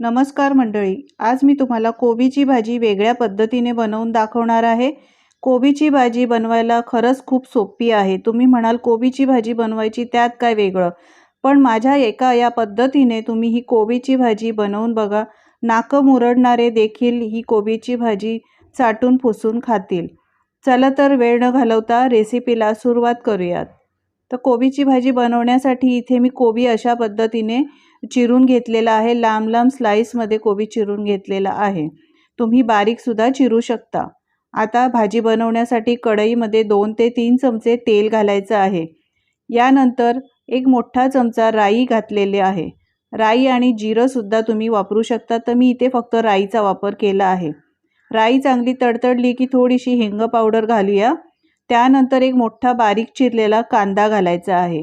नमस्कार मंडळी आज मी तुम्हाला कोबीची भाजी वेगळ्या पद्धतीने बनवून दाखवणार आहे. कोबीची भाजी बनवायला खरंच खूप सोपी आहे. तुम्ही म्हणाल कोबीची भाजी बनवायची त्यात काय वेगळं? पण माझ्या एका या पद्धतीने तुम्ही ही कोबीची भाजी बनवून बघा. नाकं मुरडणारे देखील ही कोबीची भाजी चाटून फुसून खातील. चला तर वेळ न घालवता रेसिपीला सुरुवात करूयात. तर कोबीची भाजी बनवण्यासाठी इथे मी कोबी अशा पद्धतीने चिरून घेतलेला आहे. लांब लांब स्लाईसमध्ये कोबी चिरून घेतलेला आहे. तुम्ही बारीकसुद्धा चिरू शकता. आता भाजी बनवण्यासाठी कढईमध्ये दोन ते तीन चमचे तेल घालायचं आहे. यानंतर एक मोठा चमचा राई घातलेले आहे. राई आणि जिरंसुद्धा तुम्ही वापरू शकता. तर मी इथे फक्त राईचा वापर केला आहे. राई चांगली तडतडली की थोडीशी हिंग पावडर घालूया. त्यानंतर एक मोठा बारीक चिरलेला कांदा घालायचा आहे.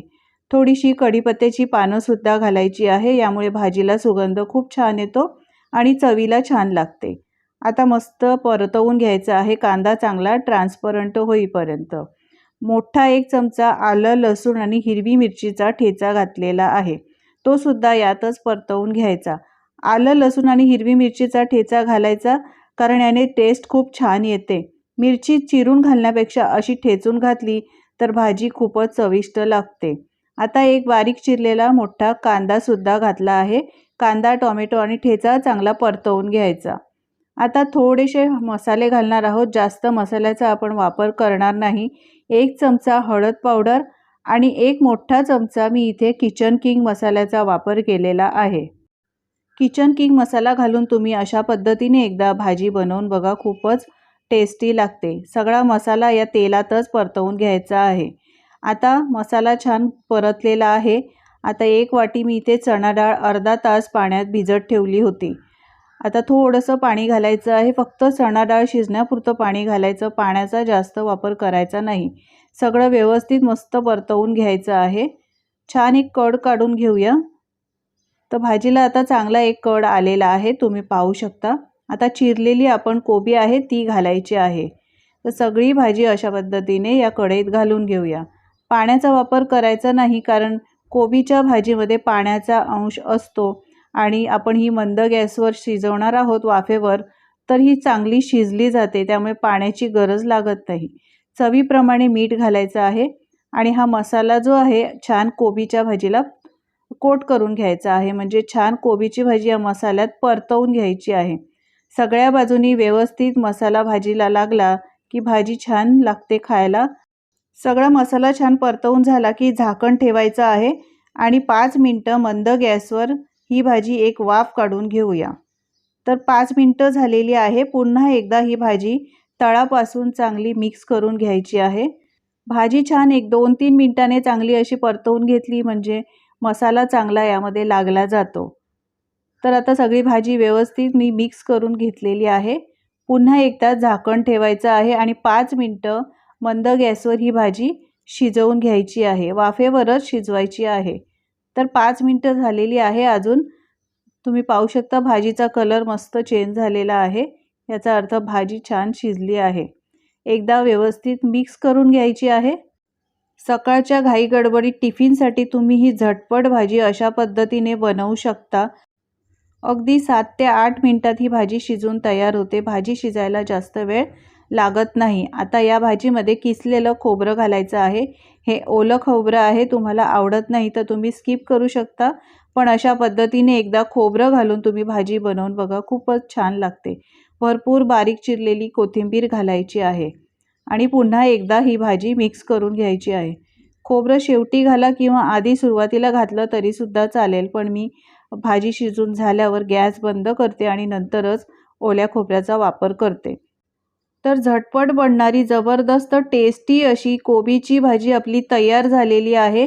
थोडीशी कढीपत्त्याची पानंसुद्धा घालायची आहे. यामुळे भाजीला सुगंध खूप छान येतो आणि चवीला छान लागते. आता मस्त परतवून घ्यायचा आहे. कांदा चांगला ट्रान्सपरंट होईपर्यंत. मोठा एक चमचा आलं लसूण आणि हिरवी मिरचीचा ठेचा घातलेला आहे. तो सुद्धा यातच परतवून घ्यायचा. आलं लसूण आणि हिरवी मिरचीचा ठेचा घालायचा कारण याने टेस्ट खूप छान येते. मिरची चिरून घालण्यापेक्षा अशी ठेचून घातली तर भाजी खूपच चविष्ट लागते. आता एक बारीक चिरलेला मोठा कांदासुद्धा घातला आहे. कांदा टोमॅटो आणि ठेचा चांगला परतवून घ्यायचा. आता थोडेसे मसाले घालणार आहोत. जास्त मसाल्याचा आपण वापर करणार नाही. एक चमचा हळद पावडर आणि एक मोठा चमचा मी इथे किचन किंग मसाल्याचा वापर केलेला आहे. किचन किंग मसाला घालून तुम्ही अशा पद्धतीने एकदा भाजी बनवून बघा. खूपच टेस्टी लागते. सगळा मसाला या तेलातच परतवून घ्यायचा आहे. आता मसाला छान परतलेला आहे. आता एक वाटी मी इथे चणा डाळ अर्धा तास पाण्यात भिजत ठेवली होती. आता थोडंसं पाणी घालायचं आहे. फक्त चणा डाळ शिजण्यापुरतं पाणी घालायचं. पाण्याचा जास्त वापर करायचा नाही. सगळं व्यवस्थित मस्त परतवून घ्यायचं आहे. छान एक कड काढून घेऊया. तर भाजीला आता चांगला एक कड आलेला आहे. तुम्ही पाहू शकता. आता चिरलेली आपण कोबी आहे ती घालायची आहे. तर सगळी भाजी अशा पद्धतीने या कढईत घालून घेऊया. पाण्याचा वापर करायचा नाही कारण कोबीच्या भाजीमध्ये पाण्याचा अंश असतो आणि आपण ही मंद गॅसवर शिजवणार आहोत वाफेवर तर ही चांगली शिजली जाते त्यामुळे पाण्याची गरज लागत नाही. चवीप्रमाणे मीठ घालायचं आहे आणि हा मसाला जो आहे छान कोबीच्या भाजीला कोट करून घ्यायचा आहे. म्हणजे छान कोबीची भाजी या मसाल्यात परतवून घ्यायची आहे. सगळ्या बाजूनी व्यवस्थित मसाला भाजीला लागला की भाजी छान लागते खायला. सगळा मसाला छान परतवून झाला की झाकण ठेवायचं आहे आणि पाच मिनटं मंद गॅसवर ही भाजी एक वाफ काढून घेऊया. तर पाच मिनटं झालेली आहे. पुन्हा एकदा ही भाजी तळापासून चांगली मिक्स करून घ्यायची आहे. भाजी छान एक दोन तीन मिनटाने चांगली अशी परतवून घेतली म्हणजे मसाला चांगला यामध्ये लागला जातो. तर आता सगळी भाजी व्यवस्थित मी मिक्स करून घेतलेली आहे. पुन्हा एकदा झाकण ठेवायचं आहे आणि पाच मिनटं मंद गॅसवर ही भाजी शिजवून घ्यायची आहे. वाफेवरच शिजवायची आहे. तर पाच मिनटं झालेली आहे अजून. तुम्ही पाहू शकता भाजीचा कलर मस्त चेंज झालेला आहे. याचा अर्थ भाजी छान शिजली आहे. एकदा व्यवस्थित मिक्स करून घ्यायची आहे. सकाळच्या घाई गडबडीत टिफिनसाठी तुम्ही ही झटपट भाजी अशा पद्धतीने बनवू शकता. अगदी सात ते आठ मिनटात ही भाजी शिजून तयार होते. भाजी शिजायला जास्त वेळ लागत नाही. आता या भाजीमध्ये किसलेलं खोबरं घालायचं आहे. हे ओलं खोबरं आहे तुम्हाला आवडत नाही तर तुम्ही स्किप करू शकता. पण अशा पद्धतीने एकदा खोबरं घालून तुम्ही भाजी बनवून बघा खूपच छान लागते. भरपूर बारीक चिरलेली कोथिंबीर घालायची आहे. आणि पुन्हा एकदा ही भाजी मिक्स करून घ्यायची आहे. खोबरं शेवटी घाला किंवा आधी सुरुवातीला घातलं तरीसुद्धा चालेल पण मी भाजी शिजून झाल्यावर गॅस बंद करते आणि नंतरच ओल्या खोबऱ्याचा वापर करते. तर झटपट बनणारी जबरदस्त टेस्टी अशी कोबीची भाजी आपली तयार झालेली आहे.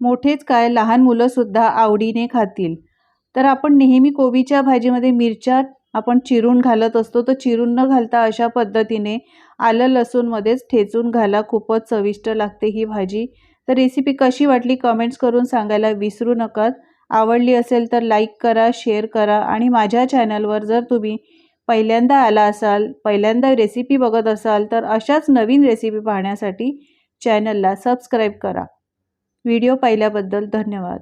मोठेच काय लहान मुलंसुद्धा आवडीने खातील. तर आपण नेहमी कोबीच्या भाजीमध्ये मिरच्या आपण चिरून घालत असतो. तर चिरून न घालता अशा पद्धतीने आलं लसूणमध्येच ठेचून घाला. खूपच चविष्ट लागते ही भाजी. तर रेसिपी कशी वाटली कमेंट्स करून सांगायला विसरू नका. आवडली असेल तर लाईक करा शेअर करा आणि माझ्या चॅनलवर जर तुम्ही पहिल्यांदा आला असाल पहिल्यांदा रेसिपी बघत असाल तर अशाच नवीन रेसिपी पाहण्यासाठी चॅनलला सबस्क्राईब करा. व्हिडिओ पाहिल्याबद्दल धन्यवाद.